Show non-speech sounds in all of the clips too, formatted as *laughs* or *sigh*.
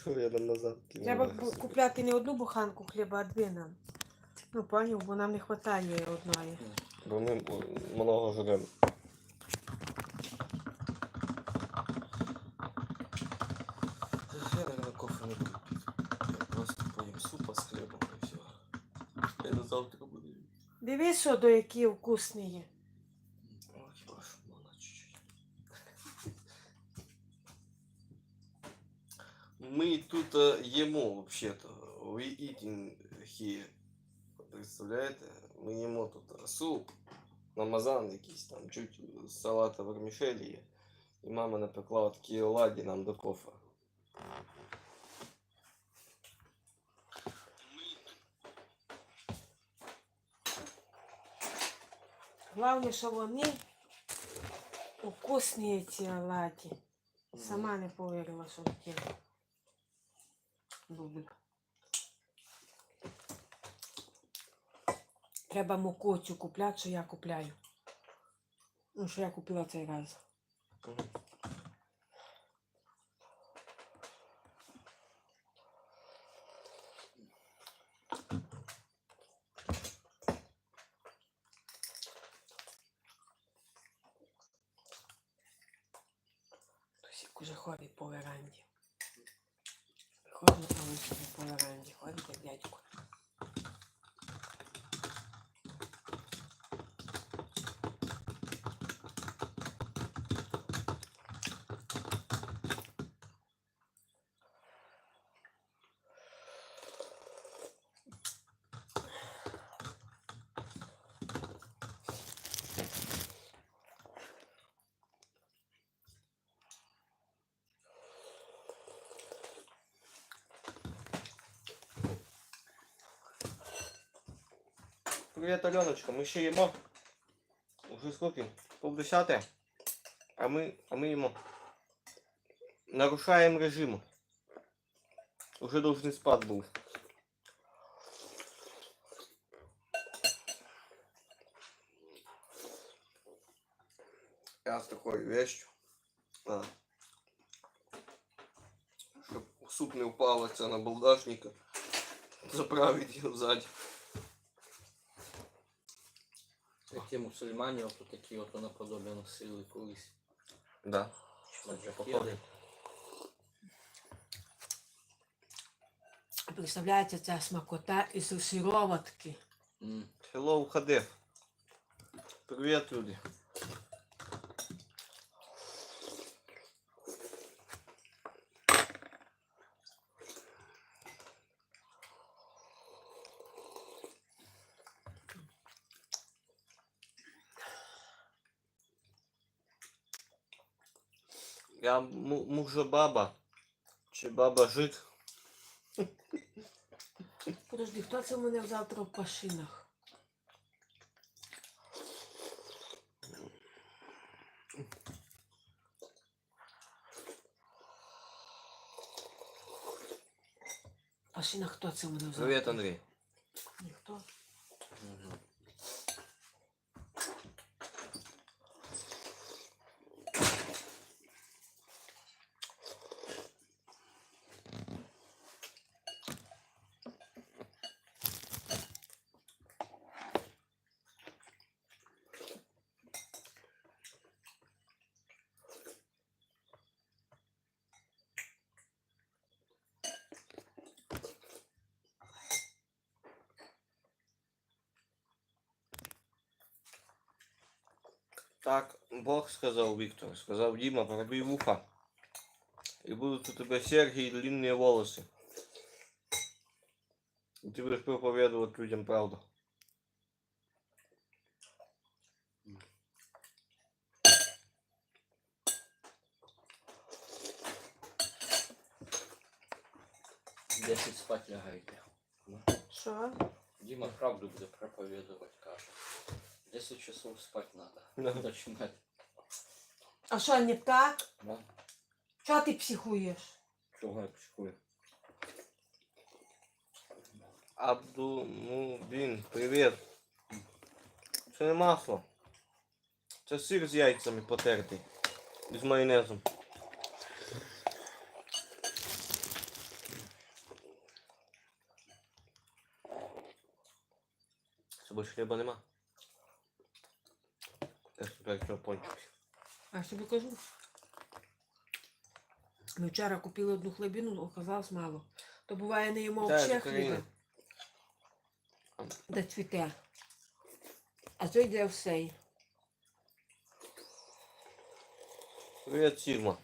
Що я нам назад? Треба бу- купляти не одну буханку хліба, а дві нам. Ну, поняв, бо нам не вистачає одної. Бо ми м- много жремо. Я, наверное, кофе не буду пить. Я просто поїм супа з хлібом і все. Я буду. Дивись, що до які вкусні є. Ну, хіба Ми тут їмо вообще-то. We eating here. Представляєте? Ми їмо тут е, суп, намазан якийсь там, чуть салата вермішелі є. І мама напекла такі оладі нам до кофе. Головне, що вони вкусні ці оладі. Сама не повірила, що таке будуть. Треба муку цю купляти, що я купляю. Ну, що я купила цей раз. Тусік уже ходить по веранді. Ходить там собі Привіт, Альоночка, ми ще їмо. Уже скільки? Полдесяте. А ми, а ми їмо. Нарушаємо режим. Уже должен спад був. Я з такою вещью. А. Щоб суп не впало це на балдашника. Заправить його ззаді. Ті мусульмані, ото такі ото наподобі носили колись. Да. Маджахеди. Представляєте, ця смакота із сироватки. М. Hello, Хадеф. Привет, люди. Я му- мужа баба. Чи баба жит? Подожди, хто це в мене завтра в пашинах? В пашинах хто це в мене завтра? Привет, Андрей. Ніхто. Так, Бог сказал Виктор, сказал Дима, пробей в ухо. И будут у тебя серьги и длинные волосы. И ты будешь проповедовать людям правду. Десять спать лягайте. Що? Дима правду буде проповідувати, каже. 10 часов спать надо. *laughs* Начинать. А що, не так? Да. Чого ты психуешь? Чого я психую? Абдумубін, ну, привет. Це не масло. Це сир з яйцями потертий. І з майонезом. Це більше хліба нема. Я тепер що. А я тобі кажу. Ми вчора купили одну хлібину, оказалось мало. То буває не їмо з взагалі України. хліба. Де цвіте. А то йде все. Привіт, Сігма.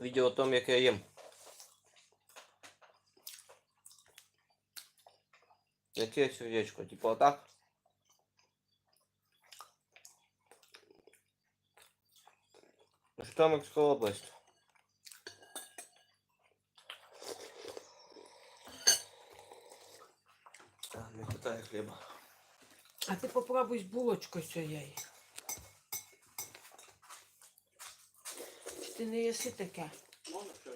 Відео о том, як я їм. Яке сердечко? Типа отак? Житомирська область. Не хватає хліба. А ти попробуй з булочкою цієї. Чи ти не їси таке? Можна що?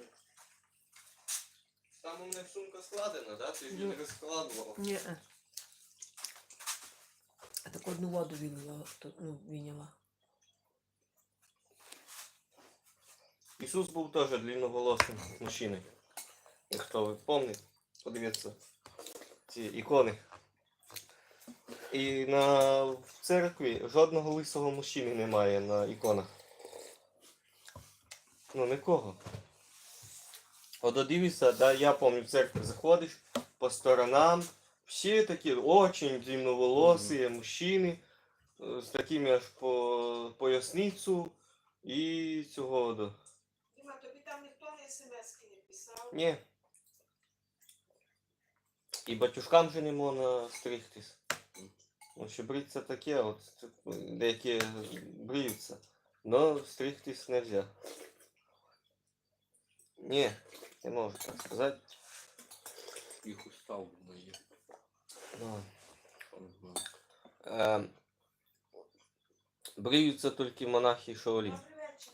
Там у мене сумка складена, да? Ти ж Ну. не розкладував. Ні. А так одну воду вилила, то, ну, виняла. Ісус був теж длинноголосим мужчиною. Хто ви пам'ятаєте, подивіться ці ікони. І на в церкві жодного лисого мужчини немає на іконах. Ну нікого. От дивишся, да, я пам'ятаю, в церкві заходиш по сторонам, всі такі очень длинноволосі мужчини е, з такими аж по поясницю і цього. Ні. І батюшкам же не можна стригтись. Ну, що бриться таке, от деякі бриються. Но стригтись не можна. Ні, не можу так сказати. Їх устав мої. Ну, Мгм. е, бриються тільки монахи Шаолі. Добрий вечір.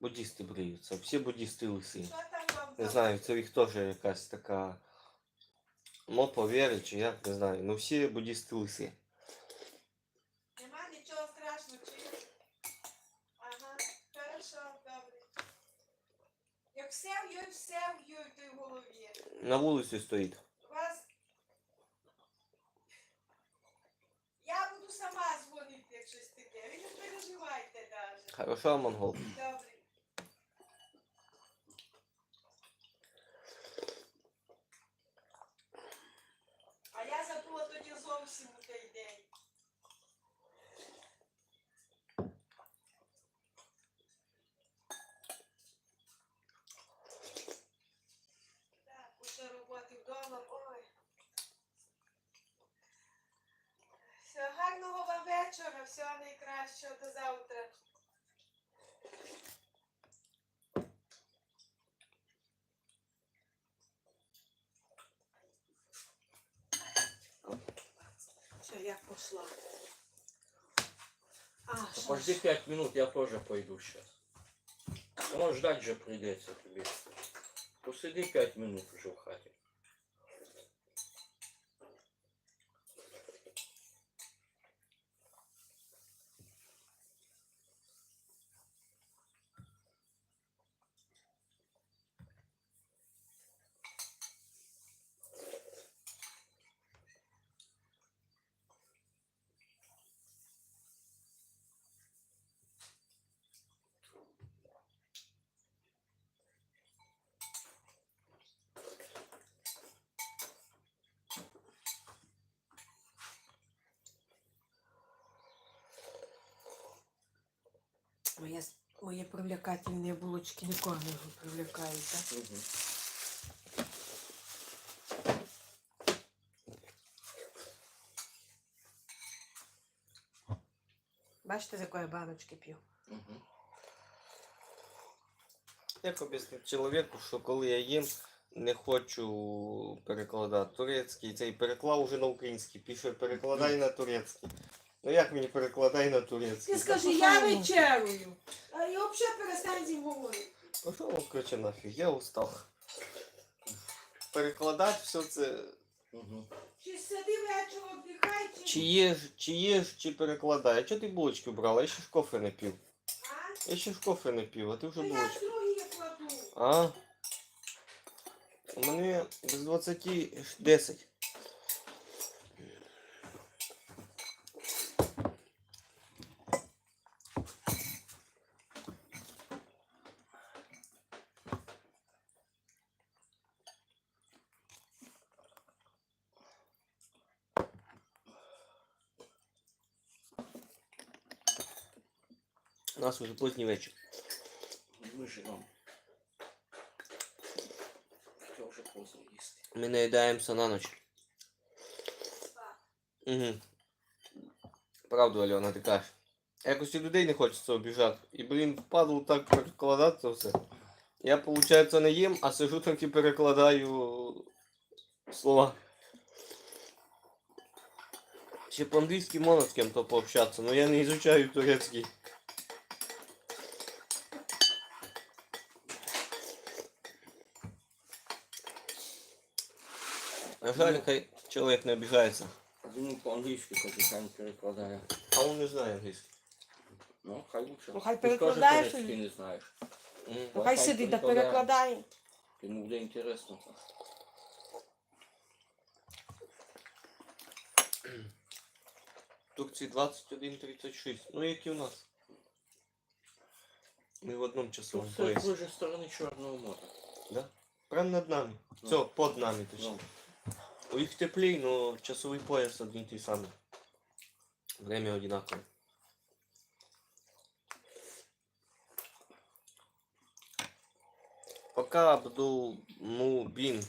Буддісти бриються. Всі буддісти лисі. Не знаю, це їх теж якась така мопа віри, чи як, не знаю. Ну всі буддісти. Нема нічого страшного, чи? Ага, хорошо, добре. Як все в'ють, все в'ють той в голові. На вулиці стоїть. Вас... Я буду сама дзвонити, як щось таке. Ви не переживайте навіть. Хорошо, монгол. Добре. Всього найкращого до завтра. Все, я пошла. А, що Подожди ж? 5 минут, я тоже пойду сейчас. Ну, ждать же придется тебе. Посиди 5 минут уже в хате. Моє, моє привлекательні булочки не привлекають, так? Мгм. Бачите, з якої баночки п'ю? Мгм. Як об'яснити чоловіку, що коли я їм, не хочу перекладати турецький, цей переклав уже на український, пише перекладай на турецький. Ну як мені перекладай на турецький? Ти скажи, я вечерую. А і взагалі перестань зі говорити. Он, короче, нафиг, я устал. Перекладати все це. Мгм. Чи сиди вечором, віддихай, чи... Чи їж, чи їж, чи перекладай. А чого ти булочки брала? Я ще ж кофе не пив. А? Я ще ж кофе не пив, а ти вже Ну, я булочки. другі кладу. А? У мене без 20 10. У нас уже поздній вечір. Ми живемо. Це вже поздно їсти. Ми наїдаємося на ніч. Угу. Правду, Альона, ти кажеш. Якось і людей не хочеться обіжати. І, блін, впадло так перекладати це все. Я, виходить, не їм, а сижу так і перекладаю слова. Ще по-англійськи можна з ким-то пообщатися, но я не изучаю турецький. На жаль, хай чоловік не обіжається. Він по-англійськи капітан перекладає. А он не знає англійський. Ну, хай лучше. Ну, хай Ти ж теж перекладаєш турецький не знаєш. Ну хай сидить да перекладає. Йому буде інтересно. В Турції 21.36. Ну, як і у нас. Ми в одному Тут часовому з поясі. другої же сторони Чорного моря. Да? Прямо над нами. Ну. Все, под нами точно. Ну, У них теплей, но часовый пояс один и самый. Время одинаковое. Пока буду, ну, Мубин.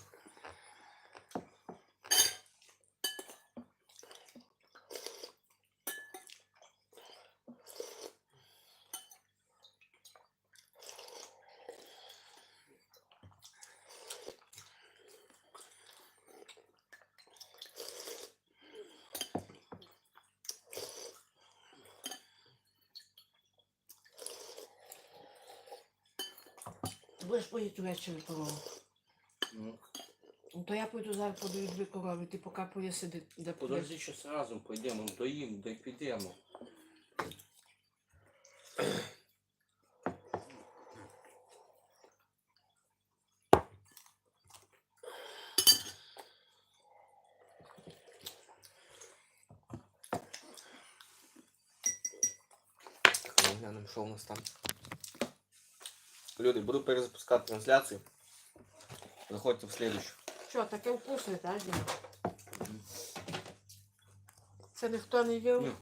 Будеш поїти ввечері корову. ну, Ну то я пойду зараз подаю дві корови, ти поки поїсиди, де подожди, щось разом пойдемо, доїм, де підемо. Глянемо, що у нас там. Люди, буду перезапускати трансляцію. Заходьте в следующую. Що, таке вкусне, так? Це ніхто не їв? Ні.